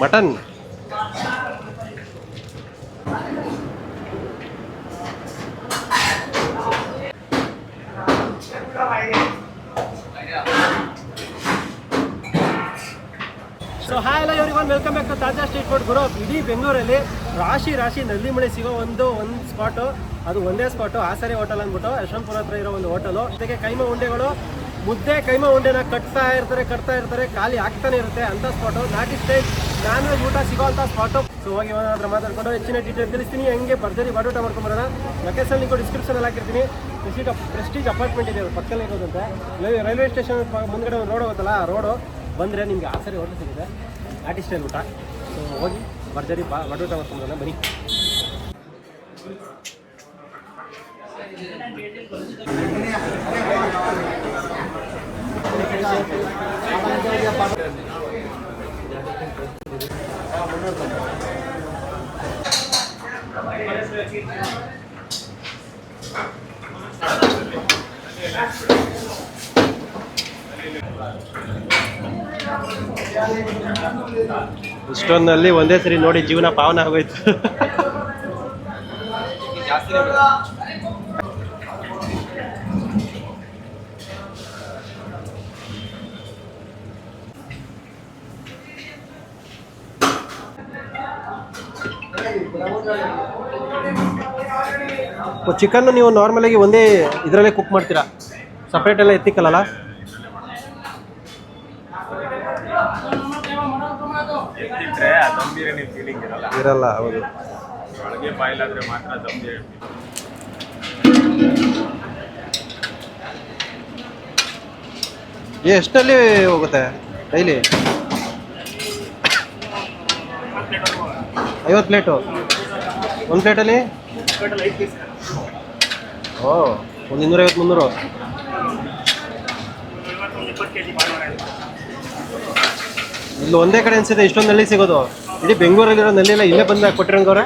Mutton so hi ಎಲ್ಲ ಇವರಿಗೆ ಒಂದು welcome back to Taaza street food ಗುರು, ಇಡೀ ಬೆಂಗಳೂರಲ್ಲಿ ರಾಶಿ ರಾಶಿ ನಲ್ಲಿ ಮಳೆ ಸಿಗೋ ಒಂದು ಒಂದು ಸ್ಪಾಟು ಅದು ಒಂದೇ ಸ್ಪಾಟು ಆಸರೆ ಹೋಟೆಲ್ ಅಂದ್ಬಿಟ್ಟು ಯಶವಂತಪುರ ಹತ್ರ ಇರೋ ಒಂದು ಹೋಟೆಲು ಜೊತೆಗೆ ಕೈಮ ಉಂಡೆಗಳು, ಮುದ್ದೆ ಕೈಮ ಉಂಡೆನ ಕಟ್ತಾ ಇರ್ತಾರೆ ಕಟ್ತಾ ಇರ್ತಾರೆ, ಖಾಲಿ ಆಗ್ತಾನೆ ಇರುತ್ತೆ ಅಂತ ಸ್ಪಾಟು ಸ್ಟೈಲ್ ನಾನ್ ವೆಜ್ ಊಟ ಸಿಗೋ ಅಂತ ಸ್ಪಾಟು ಸೊ ಹೋಗಿ ಏನಾದ್ರೂ ಮಾತಾಡ್ಕೊಂಡು ಹೆಚ್ಚಿನ ಡೀಟೇಲ್ ತಿಳಿಸ್ತೀನಿ. ಹೆಂಗೆ ಭರ್ಜರಿ ಬಾಡೂಟ ಮಾಡ್ಕೊಂಬರೋಣ. ಲೊಕೇಶನ್ ಲಿಂಕ್ ಡಿಸ್ಕ್ರಿಪ್ಷನ್ ಹಾಕಿರ್ತೀನಿ. ಪ್ರೆಸ್ಟೀಜ್ ಪ್ರೆಸ್ಟೀಜ್ ಅಪಾರ್ಟ್ಮೆಂಟ್ ಇದೆ ಪಕ್ಕದಲ್ಲಿ ಇರೋದಂತೆ. ರೈಲ್ವೆ- ಸ್ಟೇಷನ್ ಮುಂದ್ಗಡೆ ಒಂದು ರೋಡ್ ಹೋಗುತ್ತಲ್ಲ, ಆ ರೋಡು ಬಂದರೆ ನಿಮಗೆ ಆಸರೆ ಹೋಟೆಲ್ ಸಿಗುತ್ತೆ. ನಾಟಿ ಸ್ಟೈಲ್ ಊಟ ಸೊ ಹೋಗಿ ಭರ್ಜರಿ ಬಾ ಬಾಡೂಟ ಮಾಡ್ಕೊಂಬರೋಣ ಬನ್ನಿ ಇಷ್ಟೊಂದಲ್ಲಿ ಒಂದೇ ಸರಿ ನೋಡಿ ಜೀವನ ಪಾವನ ಆಗೋಯ್ತು. ಚಿಕನ್ ನೀವು ನಾರ್ಮಲಾಗಿ ಒಂದೇ ಇದರಲ್ಲೇ ಕುಕ್ ಮಾಡ್ತೀರಾ? ಸಪ್ರೇಟ್ ಎಲ್ಲ ಎತ್ತಿಕ್ಕಲ್ಲ ಎತ್ತಿಟ್ರೆ ಆ ದಮ್ ಬಿರಿಯಾನಿ ಫೀಲಿಂಗ್ ಇರಲ್ಲ. ಇರಲ್ಲ ಹೌದು. ಒಳಗೆ ಬಾಯ್ಲ್ ಆದ್ರೆ ಮಾತ್ರ ದಮ್ ಬಿರಿಯಾನಿ ಎಷ್ಟಲ್ಲಿ ಹೋಗುತ್ತೆ ಡೈಲಿ? ಐವತ್ತು ಪ್ಲೇಟು. ಒಂದು ಪ್ಲೇಟಲ್ಲಿ? ಓ ಒಂದು ಇನ್ನೂರೈವತ್ತು ಮುನ್ನೂರು. ಇಲ್ಲಿ ಒಂದೇ ಕಡೆ ಅನ್ಸಿದೆ ಇಷ್ಟೊಂದು ನಲ್ಲಿ ಸಿಗೋದು. ಇಡೀ ಬೆಂಗಳೂರಲ್ಲಿರೋ ನಲ್ಲಿ ಇಲ್ಲೇ ಬಂದ ಕೊಟ್ಟಿರಂಗವ್ರೆ.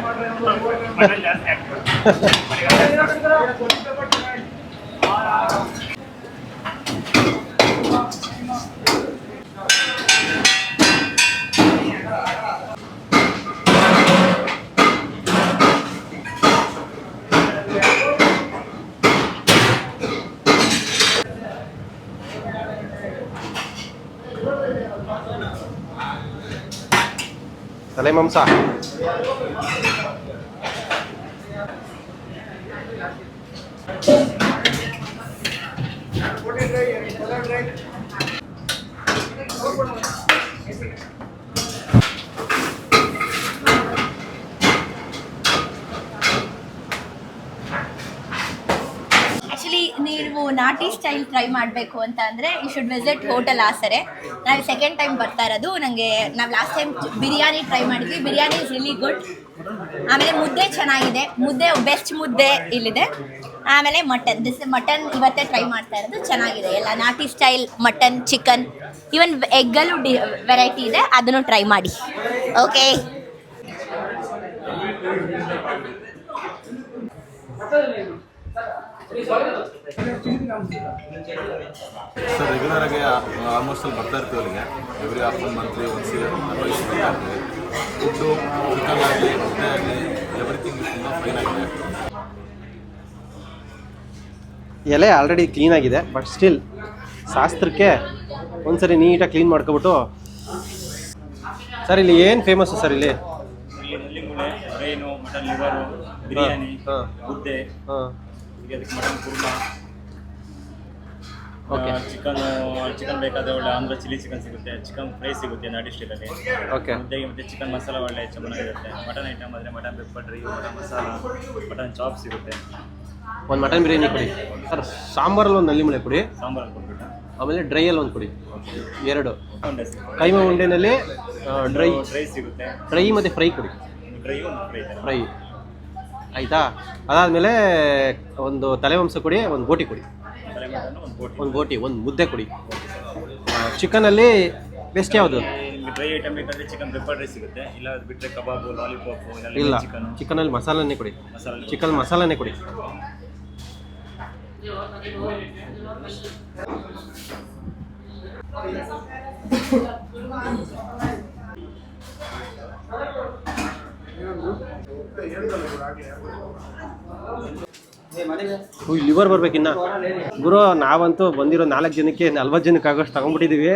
ತಲೆ ಮಾಂಸ ಆಕ್ಚುಲಿ ನೀವು ನಾಟಿ ಸ್ಟೈಲ್ ಟ್ರೈ ಮಾಡಬೇಕು ಅಂತ ಅಂದರೆ ಯು ಶುಡ್ ವಿಸಿಟ್ ಹೋಟೆಲ್ ಆಸರೆ ನಾವು ಸೆಕೆಂಡ್ ಟೈಮ್ ಬರ್ತಾ ಇರೋದು. ನನಗೆ ನಾವು ಲಾಸ್ಟ್ ಟೈಮ್ ಬಿರಿಯಾನಿ ಟ್ರೈ ಮಾಡಿದ್ವಿ. ಬಿರಿಯಾನಿ ಇಸ್ ರಿಲಿ ಗುಡ್ ಆಮೇಲೆ ಮುದ್ದೆ ಚೆನ್ನಾಗಿದೆ. ಮುದ್ದೆ ಬೆಸ್ಟ್ ಮುದ್ದೆ ಇಲ್ಲಿದೆ. ಆಮೇಲೆ ಮಟನ್ ದಿಸ್ ಮಟನ್ ಇವತ್ತೇ ಟ್ರೈ ಮಾಡ್ತಾ ಇರೋದು. ಚೆನ್ನಾಗಿದೆ. ಎಲ್ಲ ನಾಟಿ ಸ್ಟೈಲ್ ಮಟನ್ ಚಿಕನ್ ಈವನ್ ಎಗ್ಗಲ್ಲೂ ಡಿ ವೆರೈಟಿ ಇದೆ. ಅದನ್ನು ಟ್ರೈ ಮಾಡಿ. ಓಕೆ ಸರ್ ರೆಗ್ಯುಲರ್ ಆಗಿ ಆಲ್ಮೋಸ್ಟ್ ಅಲ್ಲಿ ಬರ್ತಾ ಇರ್ತೀವಿ ಅಲ್ಲಿಗೆ every half one monthly once wise ಬರ್ತಾ ಇರ್ತೀವಿ. ಫುಡ್ಡು ಚಿಕನ್ ಆಗಲಿ ಮೊಟ್ಟೆ ಆಗಲಿ ಎವ್ರಿಥಿಂಗ್ ತುಂಬ ಫೈನ್ ಆಗಿದೆ. ಎಲೆ ಆಲ್ರೆಡಿ ಕ್ಲೀನ್ ಆಗಿದೆ ಬಟ್ ಸ್ಟಿಲ್ ಶಾಸ್ತ್ರಕ್ಕೆ ಒಂದ್ಸರಿ ನೀಟಾಗಿ ಕ್ಲೀನ್ ಮಾಡ್ಕೊಬಿಟ್ಟು. ಸರ್ ಇಲ್ಲಿ ಏನು ಫೇಮಸ್ಸು ಸರ್ ಇಲ್ಲಿ? ಮಟನ್ ಲಿವರು ಬಿರಿಯಾನಿ ಹಾ. ಮುದ್ದೆ ಹಾಂ. ಅದಕ್ಕೆ mutton korma. Okay. Chicken chicken ಬೇಕಾದ್ರೆ ಒಳ್ಳೆ ಆಂಧ್ರ ಚಿಲ್ಲಿ ಚಿಕನ್ ಸಿಗುತ್ತೆ. ಚಿಕನ್ ಫ್ರೈ ಸಿಗುತ್ತೆ ನಾಟಿ ಸ್ಟೈಲಲ್ಲಿ ಓಕೆ. ಮುದ್ದೆಗೆ ಮತ್ತೆ ಚಿಕನ್ ಮಸಾಲ ಒಳ್ಳೆ ಚೆನ್ನಾಗಿರುತ್ತೆ. ಮಟನ್ ಐಟಮ್ ಆದರೆ mutton pepper dry mutton masala mutton chop ಸಿಗುತ್ತೆ. ಒಂದು ಮಟನ್ ಬಿರಿಯಾನಿ ಕೊಡಿ. ಸರ್ ಸಾಂಬಾರಲ್ಲಿ ಒಂದು ನಲ್ಲಿ ಮಳೆ ಕೊಡಿ. ಸಾಂಬಾರು ಕೊಟ್ಬಿಟ್ಟು. ಆಮೇಲೆ ಡ್ರೈಯಲ್ಲಿ ಒಂದು ಕೊಡಿ. ಎರಡು. ಕೈಮ ಉಂಡೆನಲ್ಲಿ ಡ್ರೈ ಡ್ರೈ ಸಿಗುತ್ತೆ. ಡ್ರೈ ಮತ್ತು ಫ್ರೈ ಕೊಡಿ. ಡ್ರೈ ಒಂದು ಫ್ರೈ ಫ್ರೈ. ಆಯಿತಾ? ಅದಾದಮೇಲೆ ಒಂದು ತಲೆ ಮಾಂಸ ಕೊಡಿ ಒಂದು ಬೋಟಿ ಕೊಡಿ. ಒಂದು ಬೋಟಿ. ಒಂದು ಮುದ್ದೆ ಕೊಡಿ. ಚಿಕನಲ್ಲಿ ಬೆಸ್ಟ್ ಯಾವುದು? ಡ್ರೈ ಐಟಮ್ ಬೇಕಾದ್ರೆ ಚಿಕನ್ ಪೆಪ್ಪರ್ ಡ್ರೈ ಸಿಗುತ್ತೆ. ಇಲ್ಲ ಅದು ಬಿಟ್ಟರೆ ಕಬಾಬು ಲಾಲಿಪಾಪು ಇಲ್ಲ ಚಿಕನ್ ಚಿಕನಲ್ಲಿ ಮಸಾಲನೇ ಕೊಡಿ. ಮಸಾಲೆ ಚಿಕನ್ ಮಸಾಲನೇ ಕೊಡಿ. ಲಿವರ್ ಬರ್ಬೇಕಿನ್ನ ಗುರು, ನಾವಂತೂ ಬಂದಿರೋ ನಾಲ್ಕು ಜನಕ್ಕೆ ನಲ್ವತ್ತು ಜನಕ್ಕೆ ಆಗೋಷ್ಟು ತಗೊಂಡ್ಬಿಟ್ಟಿದ್ದೀವಿ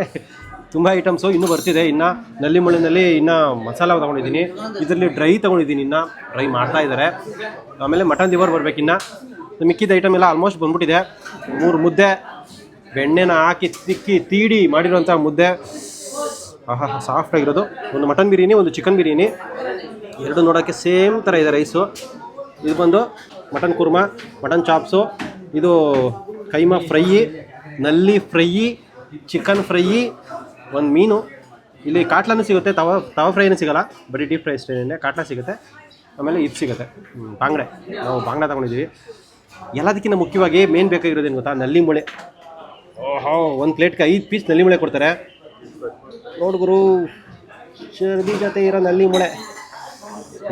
ತುಂಬ ಐಟಮ್ಸು ಇನ್ನೂ ಬರ್ತಿದೆ. ಇನ್ನು ನಲ್ಲಿ ಮುಳ್ಳಿನಲ್ಲಿ ಇನ್ನು ಮಸಾಲ ತೊಗೊಂಡಿದ್ದೀನಿ. ಇದರಲ್ಲಿ ಡ್ರೈ ತೊಗೊಂಡಿದ್ದೀನಿ ಇನ್ನು. ಡ್ರೈ ಮಾಡ್ತಾ ಇದ್ದಾರೆ ಆಮೇಲೆ ಮಟನ್ ಲಿವರ್ ಬರ್ಬೇಕಿನ್ನ ಮಿಕ್ಕಿದ ಐಟಮ್ ಎಲ್ಲ ಆಲ್ಮೋಸ್ಟ್ ಬಂದ್ಬಿಟ್ಟಿದೆ. ಮೂರು ಮುದ್ದೆ, ಬೆಣ್ಣೆನ ಹಾಕಿ ತಿಕ್ಕಿ ತೀಡಿ ಮಾಡಿರೋಂಥ ಮುದ್ದೆ. ಆಹಾ ಸಾಫ್ಟ್ ಆಗಿರೋದು. ಒಂದು ಮಟನ್ ಬಿರಿಯಾನಿ, ಒಂದು ಚಿಕನ್ ಬಿರಿಯಾನಿ. ಎರಡು ನೋಡೋಕ್ಕೆ ಸೇಮ್ ಥರ ಇದೆ ರೈಸು ಇದು ಬಂದು ಮಟನ್ ಕುರ್ಮಾ, ಮಟನ್ ಚಾಪ್ಸು, ಇದು ಕೈಮಾ ಫ್ರೈಯಿ ನಲ್ಲಿ ಫ್ರೈಯಿ ಚಿಕನ್ ಫ್ರೈಯಿ ಒಂದು ಮೀನು. ಇಲ್ಲಿ ಕಾಟ್ಲನೂ ಸಿಗುತ್ತೆ, ತವ ತವ ಫ್ರೈನೂ ಸಿಗಲ್ಲ, ಬರೀ ಡೀಪ್ ಫ್ರೈ ಅಷ್ಟೇ ಕಾಟ್ಲ ಸಿಗುತ್ತೆ, ಆಮೇಲೆ ಇದು ಸಿಗುತ್ತೆ ಬಾಂಗ್ಡೆ. ನಾವು ಬಾಂಗ್ಡೆ ತಗೊಂಡಿದ್ದೀವಿ. ಎಲ್ಲದಕ್ಕಿಂತ ಮುಖ್ಯವಾಗಿ ಮೇನ್ ಬೇಕಾಗಿರೋದೇನು ಗೊತ್ತಾ? ನಲ್ಲಿ ಮುಳೆ. ಓಹೋ, ಒಂದು ಪ್ಲೇಟ್ಗೆ ಐದು ಪೀಸ್ನಲ್ಲಿ ಮುಳೆ ಕೊಡ್ತಾರೆ. ನೋಡು ಗುರು ಚರ್ಬಿ ಜೊತೆ ಇರೋ ನಲ್ಲಿ ಮುಳೆ.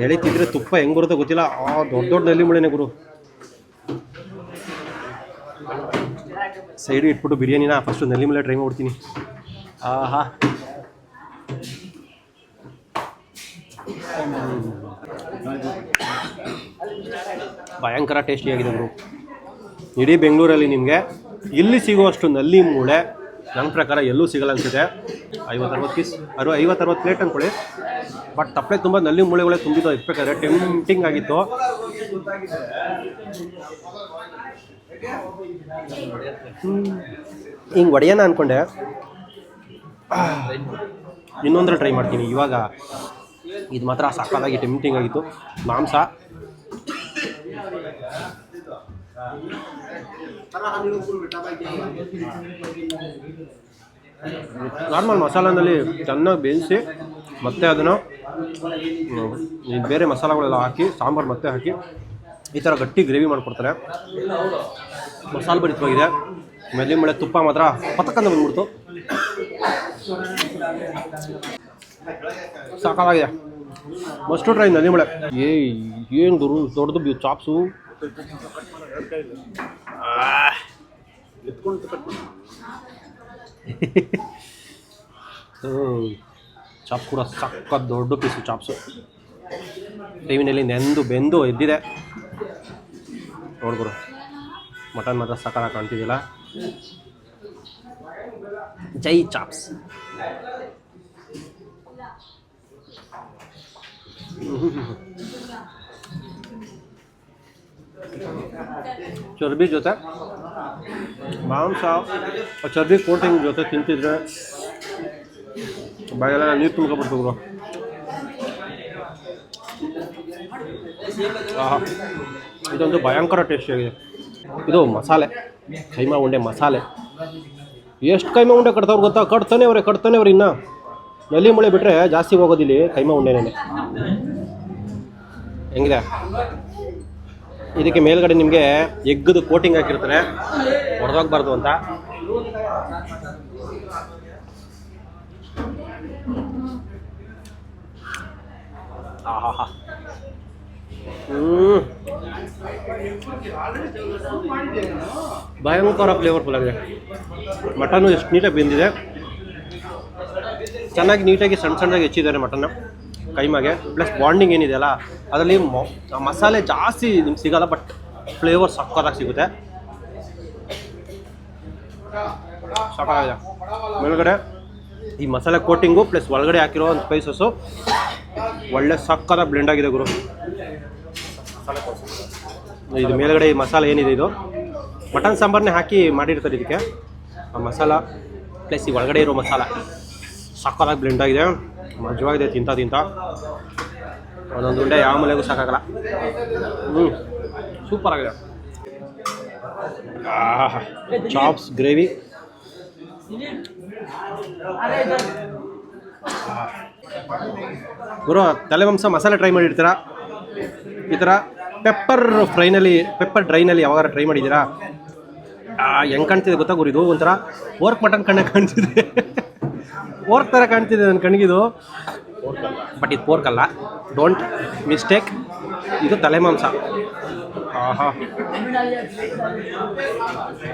ಎಳಿತಿದ್ರೆ ತುಪ್ಪ ಹೆಂಗ್ ಬರುತ್ತೋ ಗೊತ್ತಿಲ್ಲ. ಆ ದೊಡ್ಡ ದೊಡ್ಡ ನಲ್ಲಿ ಮುಳೆನೆ ಗುರು. ಸೈಡ್ ಇಟ್ಬಿಟ್ಟು ಬಿರಿಯಾನಿನ ಫಸ್ಟು ನಲ್ಲಿ ಮುಳೆ ಟ್ರೈ ಮಾಡ್ತೀನಿ ಆಹಾ. ಭಯಂಕರ ಟೇಸ್ಟಿಯಾಗಿದೆ ಗುರು. ಇಡೀ ಬೆಂಗಳೂರಲ್ಲಿ ನಿಮಗೆ ಇಲ್ಲಿ ಸಿಗುವಷ್ಟು ನಲ್ಲಿ ಮೂಳೆ ನನ್ನ ಪ್ರಕಾರ ಎಲ್ಲೂ ಸಿಗಲ್ಲ ಅನ್ಸುತ್ತೆ. ಐವತ್ತು ಅರವತ್ತು ಪೀಸ್ ಅರು ಐವತ್ತು ಅರವತ್ತು ಪ್ಲೇಟ್ ಅಂದ್ಕೊಳ್ಳಿ ಬಟ್ ತಪ್ಪಲೆ ತುಂಬ ನಲ್ಲಿ ಮೂಳೆಗಳೇ ತುಂಬಿದ್ದು ಇರ್ಬೇಕಾದ್ರೆ ಟೆಂಪ್ಟಿಂಗ್ ಆಗಿತ್ತು. ಹಿಂಗೆ ಒಡೆಯೋಣ ಅಂದ್ಕೊಂಡೆ ಇನ್ನೊಂದರ ಟ್ರೈ ಮಾಡ್ತೀನಿ. ಇವಾಗ ಇದು ಮಾತ್ರ ಸಕ್ಕತ್ತಾಗಿ ಟೆಂಪ್ಟಿಂಗ್ ಆಗಿತ್ತು. ಮಾಂಸ. ನಾರ್ಮಲ್ ಮಸಾಲನಲ್ಲಿ ಚೆನ್ನಾಗಿ ಬೇಯಿಸಿ ಮತ್ತೆ ಅದನ್ನು ಬೇರೆ ಮಸಾಲೆಗಳೆಲ್ಲ ಹಾಕಿ, ಸಾಂಬಾರು ಮತ್ತೆ ಹಾಕಿ, ಈ ಥರ ಗಟ್ಟಿ ಗ್ರೇವಿ ಮಾಡಿಕೊಡ್ತಾರೆ. ಮಸಾಲೆ ಭರಿತವಾಗಿದೆ ಮೆಲ್ಲಿ ಮಳೆ ತುಪ್ಪ ಮಾತ್ರ ಪತಕ್ಕಂತ ಬಂದ್ಬಿಡ್ತು. ಸಾಕಾಗಿದೆ. ಮಸ್ಟು ಟ್ರೈ ನಲ್ಲಿ ಮಳೆ ಏ, ಏನು ಗುರು, ದೊಡ್ಡದು ಬಿ ಚಾಪ್ಸು ಚಾಪ್ ಕೂಡ ಸಕ್ಕ ದೊಡ್ಡ ಪೀಸು ಚಾಪ್ಸು. ಟಿವಿನಲ್ಲಿ ನೆಂದು ಬೆಂದು ಎದ್ದಿದೆ. ನೋಡ್ಗುರು ಮಟನ್ ಮಾತ್ರ ಸಕಾರ ಕಾಣ್ತಿದ್ದಿಲ್ಲ ಜೈ ಚಾಪ್ಸ್. ಚರ್ಬಿ ಜೊತೆ? ಮಾಂಸ. ಚರ್ಬಿ ಕೋಟಿಂಗ್ ಜೊತೆ ತಿಂತಿದ್ರೆ ಬಾಯೆಲ್ಲ ನೀರು ತುಂಬ್ಕೊಬಿಡ್ತು ಬ್ರೋ. ಇದೊಂದು ಭಯಂಕರ ಟೇಸ್ಟಿಯಾಗಿದೆ ಇದು ಮಸಾಲೆ. ಕೈಮಾ ಉಂಡೆ ಮಸಾಲೆ. ಎಷ್ಟು ಕೈಮಾ ಉಂಡೆ ಕಟ್ತಾವ್ರು ಗೊತ್ತಾ? ಕಟ್ತಾನೆ ಅವ್ರೆ, ಕಟ್ತಾನೆ ಅವ್ರು ಇನ್ನ. ನಲ್ಲಿ ಮಳೆ ಬಿಟ್ಟರೆ ಜಾಸ್ತಿ ಹೋಗೋದಿಲ್ಲಿ ಕೈಮಾ ಉಂಡೆನೇ ಹೆಂಗಿದೆ? ಇದಕ್ಕೆ ಮೇಲ್ಗಡೆ ನಿಮಗೆ ಎಗ್ಗದು ಕೋಟಿಂಗ್ ಹಾಕಿರ್ತಾರೆ. ಹೊಡೆದೋಗ್ಬಾರ್ದು ಅಂತ. ಹ್ಮ್ ಭಯಂಕರ ಫ್ಲೇವರ್ಫುಲ್ ಆಗಿದೆ. ಮಟನ್ನು ಎಷ್ಟು ನೀಟಾಗಿ ಬೆಂದಿದೆ. ಚೆನ್ನಾಗಿ ನೀಟಾಗಿ, ಸಣ್ಣ ಸಣ್ಣದಾಗಿ ಹೆಚ್ಚಿದ್ದಾರೆ ಮಟನ್ನ. ಕೈಮಾಗೆ. ಪ್ಲಸ್ ಬಾಂಡಿಂಗ್ ಏನಿದೆಯಲ್ಲ ಅದರಲ್ಲಿ ಮಸಾಲೆ ಜಾಸ್ತಿ ನಿಮ್ಗೆ ಸಿಗಲ್ಲ ಬಟ್ ಫ್ಲೇವರ್ ಸಕ್ಕತ್ತಾಗಿ ಸಿಗುತ್ತೆ. ಸಾಕಾಗಿದೆ ಮೇಲ್ಗಡೆ ಈ ಮಸಾಲೆ ಕೋಟಿಂಗು ಪ್ಲಸ್ ಒಳಗಡೆ ಹಾಕಿರೋ ಒಂದು ಸ್ಪೈಸಸ್ಸು ಒಳ್ಳೆ ಸಕ್ಕರ ಬ್ಲೆಂಡ್ ಆಗಿದೆ ಗುರು. ಇದು ಮೇಲ್ಗಡೆ ಈ ಮಸಾಲೆ ಏನಿದೆ ಇದು? ಮಟನ್ ಸಾಂಬಾರನ್ನೇ ಹಾಕಿ ಮಾಡಿರ್ತಾರೆ ಇದಕ್ಕೆ. ಆ ಮಸಾಲ ಪ್ಲಸ್ ಈ ಒಳಗಡೆ ಇರೋ ಮಸಾಲ. ಸಕ್ಕತ್ತಾಗಿ ಬ್ಲೆಂಡ್ ಆಗಿದೆ. ಮಜವಾಗಿದೆ, ತಿಂತ ತಿಂತ. ಒಂದೊಂದು ಉಂಡೆ ಯಾವ ಮನೆಗೂ ಸಾಕಾಗಲ್ಲ. ಹ್ಞೂ ಸೂಪರ್ ಆಗಿದೆ. ಚಾಪ್ಸ್ ಗ್ರೇವಿ ಗುರು ತಲೆಮಾಂಸ ಮಸಾಲೆ ಟ್ರೈ ಮಾಡಿರ್ತೀರಾ? ಈ ಥರ ಪೆಪ್ಪರ್ ಫ್ರೈನಲ್ಲಿ ಪೆಪ್ಪರ್ ಡ್ರೈನಲ್ಲಿ ಯಾವಾಗ ಟ್ರೈ ಮಾಡಿದ್ದೀರಾ? ಹೆಂಗೆ ಕಾಣ್ತಿದೆ ಗೊತ್ತಾ ಗುರು ಇದು? ಒಂಥರ ವರ್ಕ್ ಮಟನ್ ಕಣ್ಣ ಕಾಣ್ತಿದೆ. ವರ್ಕ್ ಥರ ಕಾಣ್ತಿದೆ ನನ್ನ ಕಣ್ಣಿಗಿದು ಬಟ್ ಇದು ಪೋರ್ಕ್ ಅಲ್ಲ. ಡೋಂಟ್ ಮಿಸ್ಟೇಕ್ ಇದು ತಲೆಮಾಂಸ. ಆಹಾ.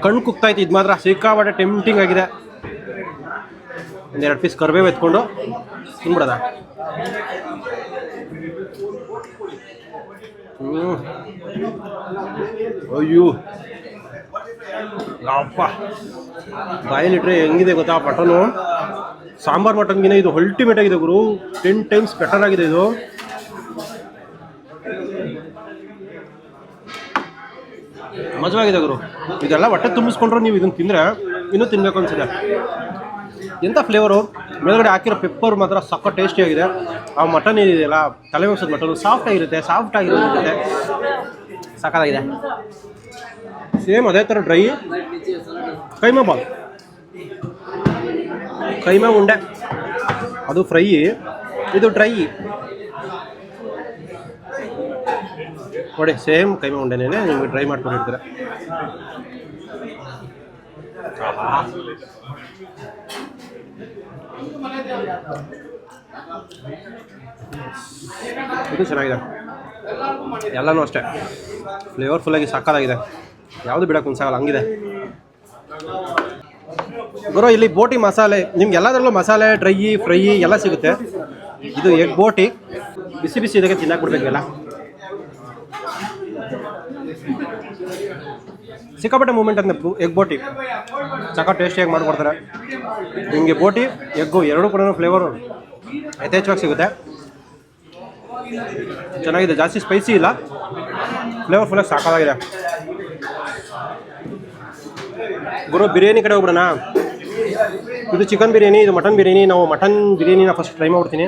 ಕಣ್ಣು ಕುಗ್ತಾಯ್ತು ಇದು ಮಾತ್ರ ಸಿಕ್ಕಾಪಟ್ಟೆ ಟೆಂಪ್ಟಿಂಗ್ ಆಗಿದೆ. ಒಂದೆರಡು ಪೀಸ್ ಕರಿಬೇವು ಎತ್ಕೊಂಡು ತಿನ್ಬಿಡೋದ? ಹ್ಞೂ ಅಯ್ಯೋ. ಅಪ್ಪ ಬಾಯಲ್ಲಿಟ್ರೆ ಹೆಂಗಿದೆ ಗೊತ್ತಾ ಮಟನು ಸಾಂಬಾರ್ ಮಟನ್ಗಿನ ಇದು ಅಲ್ಟಿಮೇಟ್ ಆಗಿದೆ ಗುರು. ಟೆನ್ ಟೈಮ್ಸ್ ಬೆಟರ್ ಆಗಿದೆ ಇದು. ಮಜವಾಗಿದೆ ಗುರು. ಇದೆಲ್ಲ ಹೊಟ್ಟೆ ತುಂಬಿಸ್ಕೊಂಡ್ರೆ ನೀವು ಇದನ್ನು ತಿಂದರೆ ಇನ್ನೂ ತಿನ್ಬೇಕು ಅನ್ಸಿದೆ ಎಂಥ ಫ್ಲೇವರು ಮೇಲ್ಗಡೆ ಹಾಕಿರೋ ಪೆಪ್ಪರ್ ಮಾತ್ರ ಸಕ್ಕ ಟೇಸ್ಟಿಯಾಗಿದೆ ಆ ಮಟನ್ ಏನಿದೆಯಲ್ಲ ತಲೆ ಮಾಂಸದ ಮಟನ್ ಸಾಫ್ಟ್ ಆಗಿರುತ್ತೆ ಸಾಫ್ಟ್ ಆಗಿರುತ್ತೆ. ಸಕ್ಕತ್ತಾಗಿದೆ ಸೇಮ್ ಅದೇ ಥರ ಡ್ರೈ ಕೈಮಾ ಬಾಲ್. ಕೈಮಾ ಉಂಡೆ. ಅದು ಫ್ರೈ ಇದು ಡ್ರೈ ನೋಡಿ ಸೇಮ್ ಕೈಮಾ ಉಂಡೆನೇ ನಿಮಗೆ ಡ್ರೈ ಮಾಡ್ಕೊಂಡಿರ್ತಾರೆ ಇದು ಚೆನ್ನಾಗಿದೆ. ಎಲ್ಲನೂ ಅಷ್ಟೇ. ಫ್ಲೇವರ್ಫುಲ್ಲಾಗಿ ಸಕ್ಕತ್ತಾಗಿದೆ ಯಾವುದು ಬಿಡಕ್ಕೆ ಅನ್ಸಾಗಲ್ಲ ಹಂಗಿದೆ. ಗುರು, ಇಲ್ಲಿ ಬೋಟಿ ಮಸಾಲೆ, ನಿಮ್ಗೆ ಎಲ್ಲದರಲ್ಲೂ ಮಸಾಲೆ ಡ್ರೈ ಫ್ರೈ ಎಲ್ಲ ಸಿಗುತ್ತೆ. ಇದು ಎಗ್ ಬೋಟಿ. ಬಿಸಿ ಬಿಸಿ ಇದಕ್ಕೆ ತಿನ್ನಕ್ಕೆ ಬಿಡ್ಬೇಕೆಲ್ಲ ಸಿಕ್ಕಾಪಟ್ಟೆ ಮೂಮೆಂಟ್ ಅಂತ ಎಗ್ ಬೋಟಿ. ಸಕ್ಕ ಟೇಸ್ಟಿಯಾಗಿ ಮಾಡಿಕೊಡ್ತಾರೆ. ನಿಮಗೆ ಬೋಟಿ, ಎಗ್ಗು ಎರಡೂ ಕೂಡ ಫ್ಲೇವರು ಯಥೇಚ್ಛವಾಗಿ ಸಿಗುತ್ತೆ. ಚೆನ್ನಾಗಿದೆ. ಜಾಸ್ತಿ ಸ್ಪೈಸಿ ಇಲ್ಲ. ಫ್ಲೇವರ್ ಫುಲ್ಲಾಗಿ ಸಾಕಾಗಿದೆ. ಗುರು, ಬಿರಿಯಾನಿ ಕಡೆ ಹೋಗ್ಬಿಡೋಣ. ಇದು ಚಿಕನ್ ಬಿರಿಯಾನಿ, ಇದು ಮಟನ್ ಬಿರಿಯಾನಿ. ನಾವು ಮಟನ್ ಬಿರಿಯಾನಿನ ಫಸ್ಟ್ ಟ್ರೈ ಮಾಡ್ತೀನಿ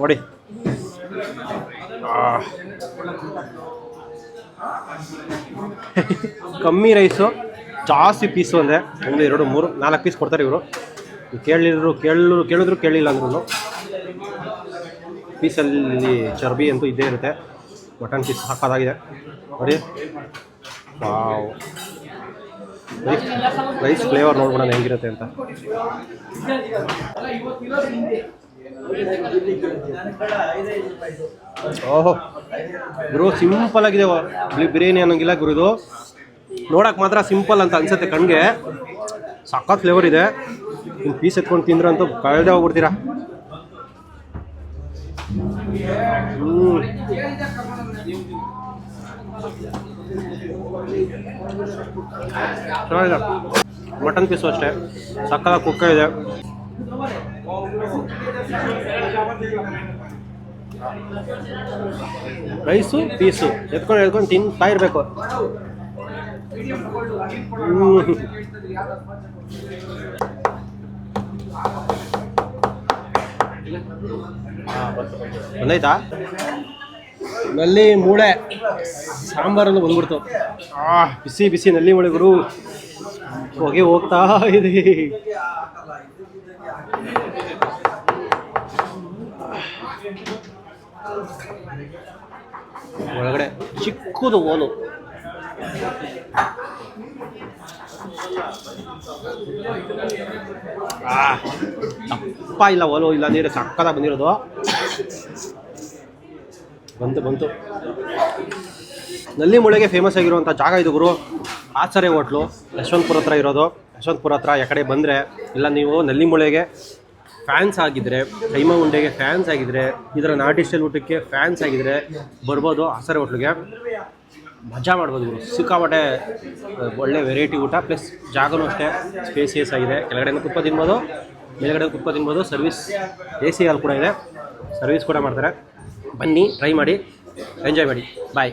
ನೋಡಿ. ಕಮ್ಮಿ ರೈಸು, ಜಾಸ್ತಿ ಪೀಸು ಅಂದರೆ ಒಂದು ಎರಡು, ಮೂರು, ನಾಲ್ಕು ಪೀಸ್ ಕೊಡ್ತಾರೆ ಇವರು. ಕೇಳಿದ್ರು ಕೇಳಲು ಕೇಳಿದ್ರು ಕೇಳಿಲ್ಲ ಅಂದ್ರೂ ಪೀಸಲ್ಲಿ ಚರ್ಬಿ ಅಂತೂ ಇದ್ದೇ ಇರುತ್ತೆ. ಮಟನ್ ಪೀಸ್ ಹಾಕೋದಾಗಿದೆ. ನೋಡಿ. ವಾವ್. ರೈಸ್ ಫ್ಲೇವರ್ ನೋಡ್ಬೋಣ ಹೆಂಗಿರುತ್ತೆ ಅಂತ. ಓಹೋ. ಗುರು ಸಿಂಪಲ್ ಆಗಿದೆ ಬಿರಿಯಾನಿ ಅನ್ನೋಂಗಿಲ್ಲ ಗುರು ಇದು ನೋಡಕ್ ಮಾತ್ರ ಸಿಂಪಲ್ ಅಂತ ಅನ್ಸುತ್ತೆ ಕಣ್ಗೆ. ಸಖತ್ ಫ್ಲೇವರ್ ಇದೆ. ಇನ್ನು ಪೀಸ್ ಎತ್ಕೊಂಡು ತಿಂದ್ರಂತೂ ಕಳೆದೇ ಹೋಗ್ಬಿಡ್ತೀರಾ? ಚೆನ್ನಾಗಿದೆ. ಮಟನ್ ಪೀಸು ಅಷ್ಟೇ. ಸಕ್ಕತ್ತಾಗಿ ಕುಕ್ಕ ಇದೆ ರೈಸು ಪೀಸು. ಎತ್ಕೊಂಡು ಎತ್ಕೊಂಡು ತಿಂತಾ ಇರಬೇಕು ಬಂದೈತಾ ನಲ್ಲಿ ಮೂಳೆ ಸಾಂಬಾರನ್ನು ಬಂದ್ಬಿಡ್ತು. ಆ. ಬಿಸಿ ಬಿಸಿ ನಲ್ಲಿ ಮೂಳೆ ಹೋಗಿ ಹೊಗೆ ಹೋಗ್ತಾ ಇದೆ ಒಳಗಡೆ ಚಿಕ್ಕದು ಓಲು ಆ ದಪ್ಪ ಇಲ್ಲ ಓಲು ಇಲ್ಲ ನೀರು ಸಕ್ಕದಾಗ ಬಂದಿರೋದು. ಬಂತು ಬಂತು. ನಲ್ಲಿ ಮುಳೆಗೆ ಫೇಮಸ್ ಆಗಿರುವಂಥ ಜಾಗ ಇದು ಗುರು. ಆಚಾರ್ಯ ಹೋಟ್ಲು, ಯಶವಂತಪುರ ಹತ್ರ ಇರೋದು. ಯಶವಂತಪುರ ಹತ್ರ ಯಾಕಡೆ ಕಡೆ ಬಂದರೆ, ಇಲ್ಲ ನೀವು ನಲ್ಲಿ ಮುಳೆಗೆ ಫ್ಯಾನ್ಸ್ ಆಗಿದ್ರೆ ಕೈಮ ಉಂಡೆಗೆ ಫ್ಯಾನ್ಸ್ ಆಗಿದ್ರೆ, ಇದರ ನಾಟಿ ಸ್ಟೈಲ್ ಊಟಕ್ಕೆ ಫ್ಯಾನ್ಸ್ ಆಗಿದ್ರೆ ಬರ್ಬೋದು ಹಸರ ಹೋಟ್ಲಿಗೆ. ಮಜಾ ಮಾಡ್ಬೋದು ಗುರು. ಸಿಕ್ಕಾಪಟ್ಟೆ ಒಳ್ಳೆ ವೆರೈಟಿ ಊಟ ಪ್ಲಸ್ ಜಾಗನೂ ಅಷ್ಟೇ ಸ್ಪೇಸಿಯಸ್ ಆಗಿದೆ. ಕೆಳಗಡೆ ಕುಪ್ಪ ತಿನ್ಬೋದು, ಮೇಲ್ಗಡೆ ಕುಪ್ಪ ತಿನ್ಬೋದು ಸರ್ವಿಸ್ ಎ ಸಿ ಅಲ್ಲಿ ಕೂಡ ಇದೆ. ಸರ್ವಿಸ್ ಕೂಡ ಮಾಡ್ತಾರೆ. ಬನ್ನಿ ಟ್ರೈ ಮಾಡಿ ಎಂಜಾಯ್ ಮಾಡಿ. ಬಾಯ್